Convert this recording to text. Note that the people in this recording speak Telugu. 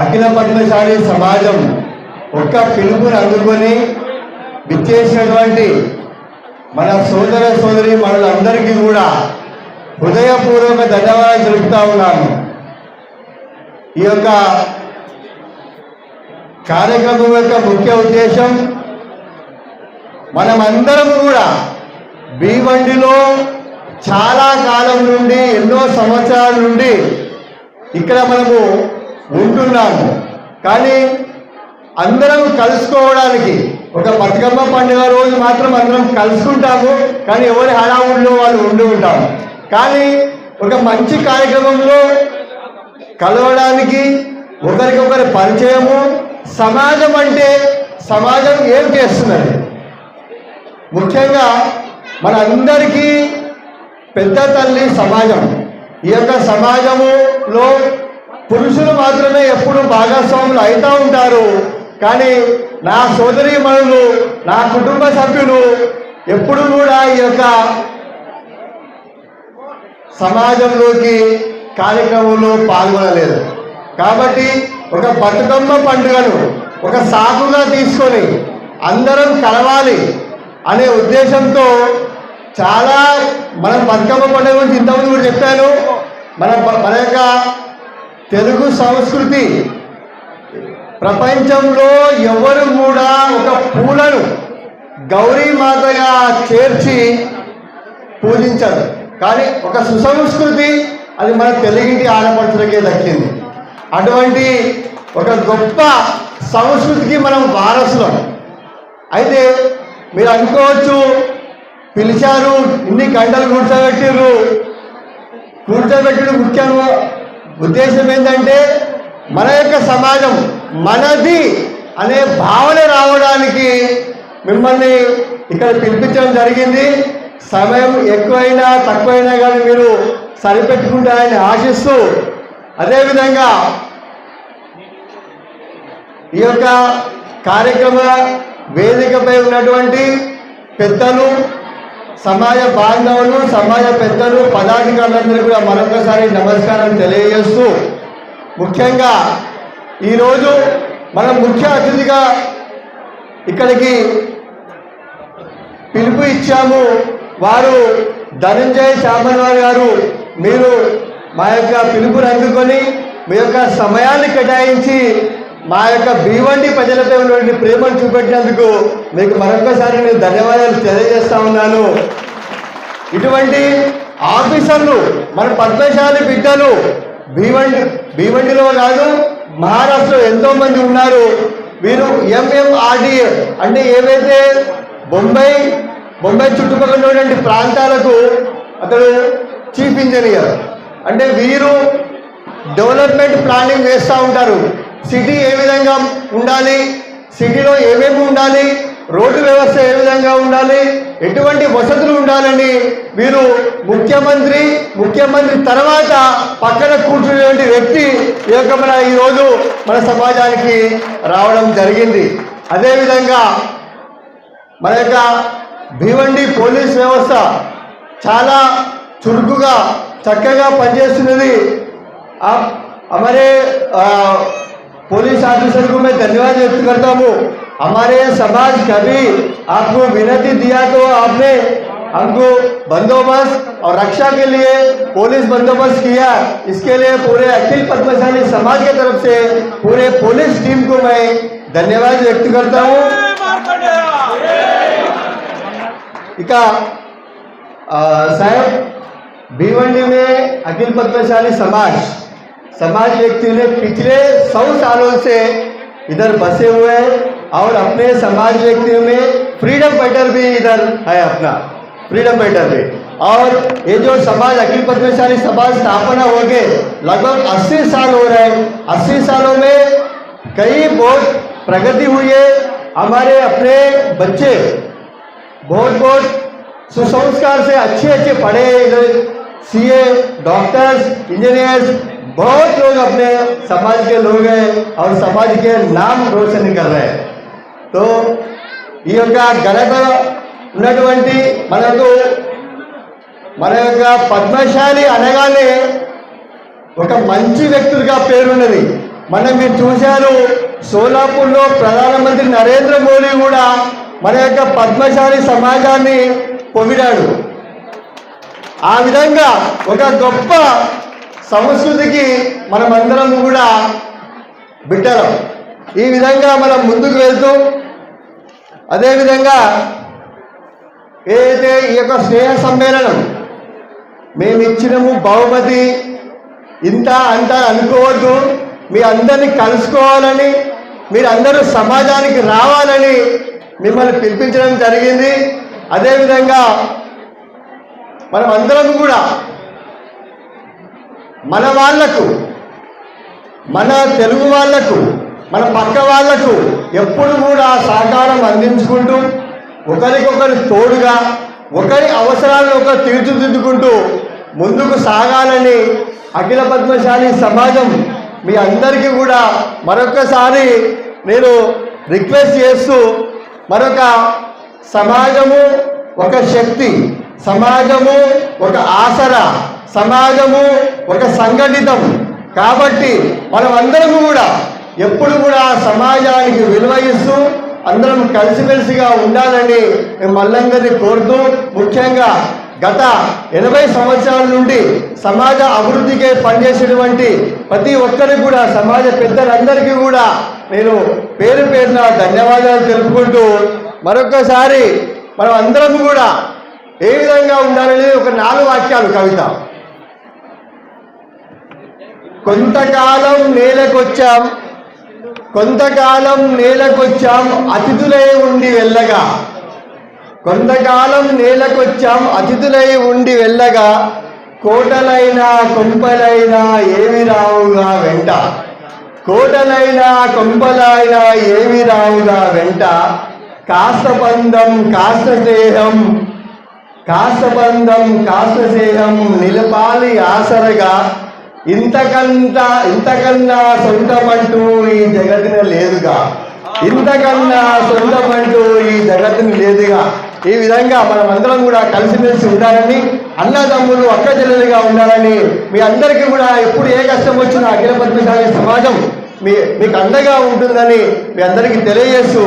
అఖిల పద్మశాలి సమాజం ఒక్క పిలుపుని అందుకొని విచ్చేసినటువంటి మన సోదర సోదరి మనులందరికీ కూడా హృదయపూర్వక ధన్యవాదాలు తెలుపుతా ఉన్నాను. ఈ యొక్క కార్యక్రమం యొక్క ముఖ్య ఉద్దేశం మనమందరం కూడా భీమండిలో చాలా కాలం నుండి ఎన్నో సంవత్సరాల నుండి ఇక్కడ మనము ఉంటున్నాను కానీ అందరం కలుసుకోవడానికి ఒక బతుకమ్మ పండుగ రోజు మాత్రం అందరం కలుసుకుంటాము. కానీ ఎవరి హడావుల్లో వాళ్ళు ఉండి ఉంటాము కానీ ఒక మంచి కార్యక్రమంలో కలవడానికి ఒకరికొకరి పరిచయము సమాజం అంటే సమాజం ఏం చేస్తున్నది? ముఖ్యంగా మన అందరికీ పెద్ద తల్లి సమాజం. ఈ యొక్క సమాజములో పురుషులు మాత్రమే ఎప్పుడు భాగస్వాములు అవుతూ ఉంటారు. కానీ నా సోదరి మనులు నా కుటుంబ సభ్యులు ఎప్పుడు కూడా ఈ యొక్క సమాజంలోకి కార్యక్రమంలో పాల్గొనలేదు. కాబట్టి ఒక బతుకమ్మ పండుగను ఒక సాకుగా తీసుకొని అందరం కలవాలి అనే ఉద్దేశంతో చాలా మనం బతుకమ్మ పండుగ గురించి ఇంతకుముందు కూడా చెప్పాను. మన మన యొక్క తెలుగు సంస్కృతి ప్రపంచంలో ఎవరు కూడా ఒక పూలను గౌరీమాతగా చేర్చి పూజించరు. కానీ ఒక సుసంస్కృతి అది మన తెలుగింటి ఆడపడుచులకే దక్కింది. అటువంటి ఒక గొప్ప సంస్కృతికి మనం వారసులం. అయితే మీరు అనుకోవచ్చు పిలిచారు ఇన్ని గంటలు కూర్చోబెట్టిర్రు. కూర్చోబెట్టడం ముఖ్యంగా ఉద్దేశం ఏంటంటే మన యొక్క సమాజం మనది అనే భావన రావడానికి మిమ్మల్ని ఇక్కడ పిలిపించడం జరిగింది. సమయం ఎక్కువైనా తక్కువైనా కానీ మీరు సరిపెట్టుకుంటారని ఆశిస్తూ అదేవిధంగా ఈ యొక్క కార్యక్రమ వేదికపై ఉన్నటువంటి పెద్దలు సమాజ బాంధవులు సమాజ పెద్దలు పదాధికారులందరూ కూడా మరొకసారి నమస్కారం తెలియజేస్తూ ముఖ్యంగా ఈరోజు మనం ముఖ్య అతిథిగా ఇక్కడికి పిలుపు ఇచ్చాము వారు ధనంజయ్ శామన్వారి గారు. మీరు మా యొక్క పిలుపుని అందుకొని మీ యొక్క సమయాన్ని కేటాయించి మా యొక్క భీవండి ప్రజలపై ఉన్నటువంటి ప్రేమను చూపెట్టినందుకు మీకు మరొకసారి నేను ధన్యవాదాలు తెలియజేస్తా ఉన్నాను. ఇటువంటి ఆఫీసర్లు మన పద్మశాలి బిడ్డలు భీవండి భీవండిలో కాదు మహారాష్ట్రలో ఎంతో మంది ఉన్నారు. వీరు ఎంఎంఆర్డిఏ అంటే ఏవైతే బొంబాయి బొంబాయి చుట్టుపక్కల ఉన్నటువంటి ప్రాంతాలకు అతడు చీఫ్ ఇంజనీర్ అంటే వీరు డెవలప్మెంట్ ప్లానింగ్ వేస్తూ ఉంటారు. సిటీ ఏ విధంగా ఉండాలి సిటీలో ఏమేమి ఉండాలి రోడ్డు వ్యవస్థ ఏ విధంగా ఉండాలి ఎటువంటి వసతులు ఉండాలని మీరు ముఖ్యమంత్రి ముఖ్యమంత్రి తర్వాత పక్కన కూర్చునేటువంటి వ్యక్తి ఈ యొక్క మన ఈరోజు మన సమాజానికి రావడం జరిగింది. అదేవిధంగా మన యొక్క భివండి పోలీస్ వ్యవస్థ చాలా చురుకుగా చక్కగా పనిచేస్తున్నది. మరి पुलिस ऑफिसर को मैं धन्यवाद व्यक्त करता हूँ। हमारे समाज कभी आपको विनती दिया तो आपने हमको बंदोबस्त और रक्षा के लिए पुलिस बंदोबस्त किया। इसके लिए पूरे अखिल पद्मशाली समाज की तरफ़ से पूरे पुलिस टीम को मैं धन्यवाद व्यक्त करता हूँ। साहब, भिवंडी में अखिल पद्मशाली समाज समाज व्यक्ति ने पिछले सौ सालों से इधर बसे हुए हैं और अपने समाज व्यक्तियों में फ्रीडम फाइटर भी इधर है अपना फ्रीडम फाइटर भी। और ये जो समाज, अखिल पद्मशाली समाज स्थापना हो गए, लगभग 80 साल हो रहे हैं। 80 सालों में कई बहुत प्रगति हुई है। हमारे अपने बच्चे बहुत बहुत सुसंस्कार से अच्छे अच्छे पढ़े इधर सीए डॉक्टर्स इंजीनियर्स बहुत लोग अपने समाज के लोग हैं और समाज के नाम रोशन कर रहे हैं तो ఈ యొక్క ఘనత ఉన్నటువంటి మనకు మన యొక్క పద్మశాలి అనగానే ఒక మంచి వ్యక్తులుగా పేరున్నది మనం మీరు చూశారు సోలాపూర్లో ప్రధానమంత్రి నరేంద్ర మోడీ కూడా మన యొక్క పద్మశాలి సమాజాన్ని పొగిడాడు ఆ విధంగా ఒక గొప్ప సంస్కృతికి మనమందరం కూడా బిడ్డలం. ఈ విధంగా మనం ముందుకు వెళ్తూ అదేవిధంగా ఏదైతే ఈ యొక్క స్నేహ సమ్మేళనం మేము ఇచ్చినము బహుమతి ఇంత అంత అనుకోవద్దు. మీ అందరినీ కలుసుకోవాలని మీరు అందరూ సమాజానికి రావాలని మిమ్మల్ని పిలిపించడం జరిగింది. అదేవిధంగా మనం అందరం కూడా మన వాళ్ళకు మన తెలుగు వాళ్ళకు మన పక్క వాళ్ళకు ఎప్పుడు కూడా సహకారం అందించుకుంటూ ఒకరికొకరు తోడుగా ఒకరి అవసరాలను ఒకరు తీర్చిదిద్దుకుంటూ ముందుకు సాగాలని అఖిల పద్మశాలి సమాజం మీ అందరికీ కూడా మరొకసారి నేను రిక్వెస్ట్ చేస్తూ మరొక సమాజము ఒక శక్తి సమాజము ఒక ఆసరా సమాజము ఒక సంఘటితం. కాబట్టి మనం అందరం కూడా ఎప్పుడు కూడా సమాజానికి విలువ ఇస్తూ అందరం కలిసిమెలిసిగా ఉండాలని మేము కోరుతూ ముఖ్యంగా గత ఎనభై సంవత్సరాల నుండి సమాజ అభివృద్ధికే పనిచేసినటువంటి ప్రతి ఒక్కరికి కూడా సమాజ పెద్దలందరికీ కూడా నేను పేరు పేరున ధన్యవాదాలు తెలుపుకుంటూ మరొకసారి మనం అందరం కూడా ఏ విధంగా ఉండాలనేది ఒక నాలుగు వాక్యాలు కవిత. కొంతకాలం నేలకొచ్చాం. కొంతకాలం నేలకొచ్చాం అతిథులై ఉండి వెళ్ళగా. కొంతకాలం నేలకొచ్చాం అతిథులై ఉండి వెళ్ళగా. కోటలైనా కొంపలైనా ఏమి రావుగా వెంట. కోటలైనా కొంపలైనా ఏమి రావుగా వెంట. కాస్త బంధం కాస్త స్నేహం కాస్త బంధం కాస్త స్నేహం నిలపాలి ఆసరగా. ఇంతకంత ఇంతకన్నా సొంతమంటూ ఈ జగతిన లేదుగా. ఇంతకన్నా సొంతమంటూ ఈ జగతిని లేదుగా. ఈ విధంగా మనం అందరం కూడా కలిసిమెలిసి ఉండాలని అన్నదమ్ములు అక్క చెల్లెలుగా ఉండాలని మీ అందరికీ కూడా ఎప్పుడు ఏ కష్టం వచ్చినా అఖిల పద్మశాలి సమాజం మీ మీకు అండగా ఉంటుందని మీ అందరికీ తెలియజేస్తూ